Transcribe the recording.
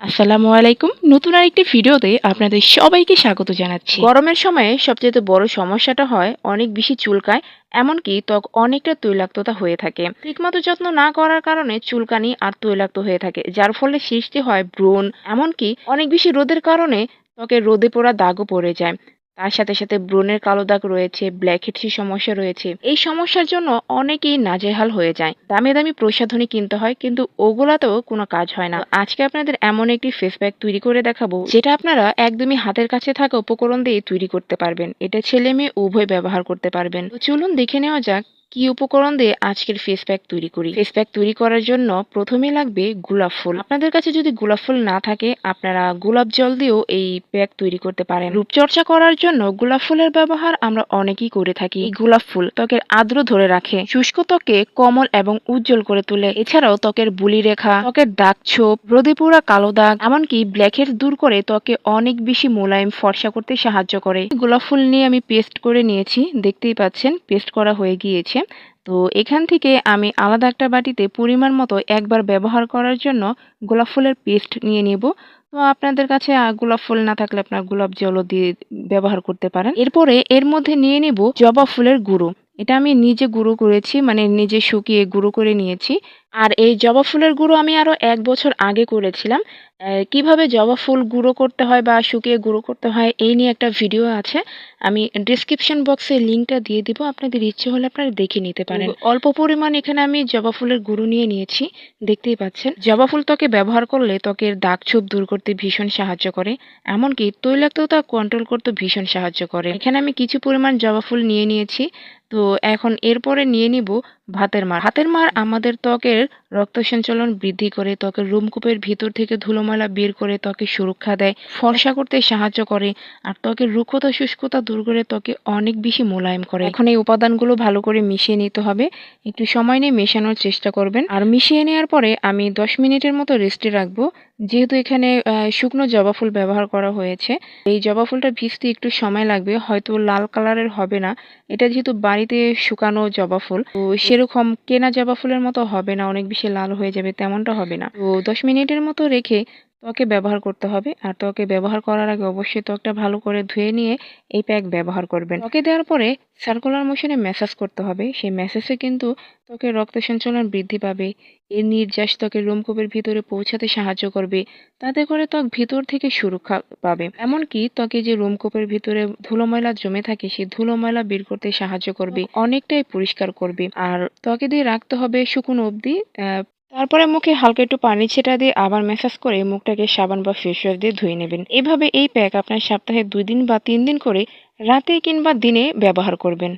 আসসালামু আলাইকুম। নতুন আরেকটি ভিডিওতে আপনাদের সবাইকে স্বাগত জানাচ্ছি। গরমের সময়ে সবচেয়ে বড় সমস্যাটা হয় অনেক বেশি চুলকায়, এমনকি ত্বক অনেকটা তৈলাক্ততা হয়ে থাকে। ঠিকমতো যত্ন না করার কারণে চুলকানি আর তৈলাক্ত হয়ে থাকে, যার ফলে সৃষ্টি হয় ব্রণ এমনকি অনেক বেশি রোদের কারণে ত্বকে রোদে পোড়া দাগও পড়ে যায়। তার সাথে সাথে ব্রণের কালো দাগ রয়েছে, ব্ল্যাক হেডসির সমস্যা রয়েছে। এই সমস্যার জন্য অনেকেই নাজেহাল হয়ে যায়। দামি দামি প্রসাধনী কিনতে হয়, কিন্তু ওগুলাতেও কোনো কাজ হয় না। আজকে আপনাদের এমন একটি ফেস প্যাক তৈরি করে দেখাবো, যেটা আপনারা একদমই হাতের কাছে থাকা উপকরণ দিয়ে তৈরি করতে পারবেন। এটা ছেলে মেয়ে উভয় ব্যবহার করতে পারবেন। চলুন দেখে নেওয়া যাক কি উপকরণ দিয়ে আজকের ফেস প্যাক তৈরি করি? ফেস প্যাক তৈরি করার জন্য প্রথমে লাগবে গোলাপ ফুল। আপনাদের কাছে যদি গোলাপ ফুল না থাকে, আপনারা গোলাপ জল দিয়েও এই প্যাক তৈরি করতে পারেন। রূপচর্চা করার জন্য গোলাপ ফুলের ব্যবহার আমরা অনেকেই করে থাকি। গোলাপ ফুল ত্বকের আর্দ্র ধরে রাখে। শুষ্ক ত্বকে কমল এবং উজ্জ্বল করে তোলে। এছাড়াও ত্বকের বুলি রেখা, ত্বকের দাগ ছোপ রোদে পোড়া কালো দাগ, এমনকি ব্ল্যাকহেড দূর করে ত্বকে অনেক বেশি মোলায়েম, ফর্সা করতে সাহায্য করে। গোলাপ ফুল নিয়ে আমি পেস্ট করে নিয়েছি। দেখতেই পাচ্ছেন পেস্ট করা হয়ে গিয়েছে। তো এখান থেকে আমি আলাদা একটা বাটিতে পরিমাণ মতো একবার ব্যবহার করার জন্য গোলাপ ফুলের পেস্ট নিয়ে নেব। তো আপনাদের কাছে গোলাপ ফুল না থাকলে আপনার গোলাপ জলও দিয়ে ব্যবহার করতে পারেন। এরপরে এর মধ্যে নিয়ে নেব জবা ফুলের গুঁড়ো। এটা আমি নিজে গুঁড়ো করেছি মানে নিজে শুকিয়ে গুঁড়ো করে নিয়েছি। আর এই জবা ফুলের গুঁড়ো আমি আরও এক বছর আগে করেছিলাম। কীভাবে জবা ফুল গুঁড়ো করতে হয় বা শুকিয়ে গুঁড়ো করতে হয় এই নিয়ে একটা ভিডিও আছে। আমি ডিসক্রিপশন বক্সে লিঙ্কটা দিয়ে দিব, আপনাদের ইচ্ছে হলে আপনারা দেখে নিতে পারেন। অল্প পরিমাণ এখানে আমি জবা ফুলের গুঁড়ো নিয়ে নিয়েছি, দেখতেই পাচ্ছেন। জবা ফুল ত্বকে ব্যবহার করলে ত্বকের দাগ ছোপ দূর করতে ভীষণ সাহায্য করে, এমনকি তৈলাক্ততা কন্ট্রোল করতে ভীষণ সাহায্য করে। এখানে আমি কিছু পরিমাণ জবা ফুল নিয়ে নিয়েছি। তো এখন এরপরে নিয়ে নিব ভাতের মার। ভাতের মার আমাদের ত্বকের রক্ত সঞ্চালন বৃদ্ধি করে, ত্বকের রুমকূপের ভিতর থেকে ধুলোময়লা বের করে ত্বকে সুরক্ষা দেয়, ফর্সা করতে সাহায্য করে, আর ত্বকের রুক্ষতা শুষ্কতা দূর করে ত্বকে অনেক বেশি মোলায়েম করে। এখন এই উপাদানগুলো ভালো করে মিশিয়ে নিতে হবে। একটু সময় নিয়ে মেশানোর চেষ্টা করবেন। আর মিশিয়ে নেওয়ার পরে আমি দশ মিনিটের মতো রেস্টে রাখব। যেহেতু এখানে শুকনো জবা ফুল ব্যবহার করা হয়েছে, এই জবা ফুলটা ভিজতে একটু সময় লাগবে, হয়তো লাল কালারের হবে না। এটা যেহেতু বাড়িতে শুকানো জবা ফুল, তো সেরকম কেনা জবা ফুলের মতো হবে না, অনেক বেশি লাল হয়ে যাবে, তেমনটা হবে না। তো দশ মিনিটের মতো রেখে ত্বকে ব্যবহার করতে হবে। আর ত্বকে ব্যবহার করার আগে অবশ্যই ত্বকটা ভালো করে ধুয়ে নিয়ে এই প্যাক ব্যবহার করবেন। ত্বকে দেওয়ার পরে সার্কুলার মোশনে ম্যাসাজ করতে হবে। সেই ম্যাসাজে কিন্তু ত্বকের রক্ত সঞ্চালন বৃদ্ধি পাবে। এর নির্যাস ত্বকের রোমকূপের ভিতরে পৌঁছাতে সাহায্য করবে। তাতে করে ত্বক ভিতর থেকে সুরক্ষা পাবে। এমনকি ত্বকে যে রোমকূপের ভিতরে ধুলো ময়লা জমে থাকে, সেই ধুলো ময়লা বের করতে সাহায্য করবে। অনেকটাই পরিষ্কার করবে। আর ত্বকে দিয়ে রাখতে হবে শুকনো অবধি তারপরে মুখে হালকা একটু পানি ছেটা দিয়ে আবার ম্যাসাজ করে মুখটাকে সাবান বা ফেস ওয়াশ দিয়ে ধুয়ে নেবেন। এভাবে এই প্যাক আপনার সপ্তাহে দুই দিন বা তিন দিন করে রাতে কিংবা দিনে ব্যবহার করবেন।